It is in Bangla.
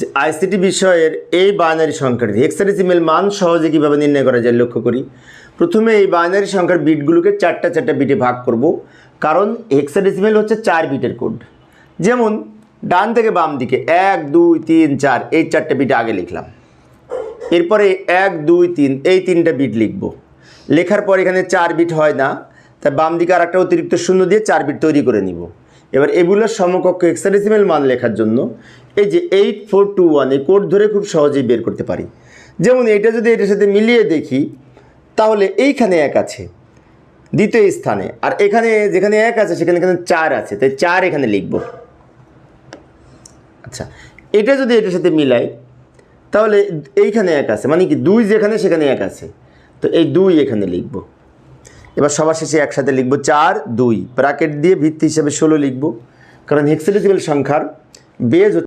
যে আইসিটি বিষয়ের এই বাইনারি সংখ্যাটি হেক্সাডেসিমেল মান সহজে কীভাবে নির্ণয় করা যায় লক্ষ্য করি। প্রথমে এই বাইনারি সংখ্যার বিটগুলোকে চারটা চারটা বিটে ভাগ করব, কারণ হেক্সাডেসিমেল হচ্ছে চার বিটের কোড যেমন, ডান থেকে বাম দিকে এক, দুই, তিন, চার, এই চারটে বিট আগে লিখলাম। এরপরে এক, দুই, তিন, এই তিনটা বিট লিখব। লেখার পর এখানে চার বিট হয় না, তাই বাম দিকে আর একটা অতিরিক্ত শূন্য দিয়ে চার বিট তৈরি করে নিব। এবার এগুলোর সমকক্ষ হেক্সাডেসিমেল মান লেখার জন্য এই যে এইট ফোর টু ওয়ান এই কোড ধরে খুব সহজেই বের করতে পারি। যেমন এটা যদি এটার সাথে মিলিয়ে দেখি, তাহলে এইখানে এক আছে, দ্বিতীয় স্থানে। আর এখানে যেখানে এক আছে, সেখানে এখানে চার আছে, তাই চার এখানে লিখব। আচ্ছা এটা যদি এটার সাথে মিলাই, তাহলে এইখানে এক আছে মানে কি দুই যেখানে, সেখানে এক আছে। তো এই দুই এখানে লিখব। এবার সবার শেষে একসাথে লিখব চার, দুই। ব্র্যাকেট দিয়ে ভিত্তি হিসাবে ষোলো লিখব, কারণ হেক্সাডেসিমেল সংখ্যার বেজ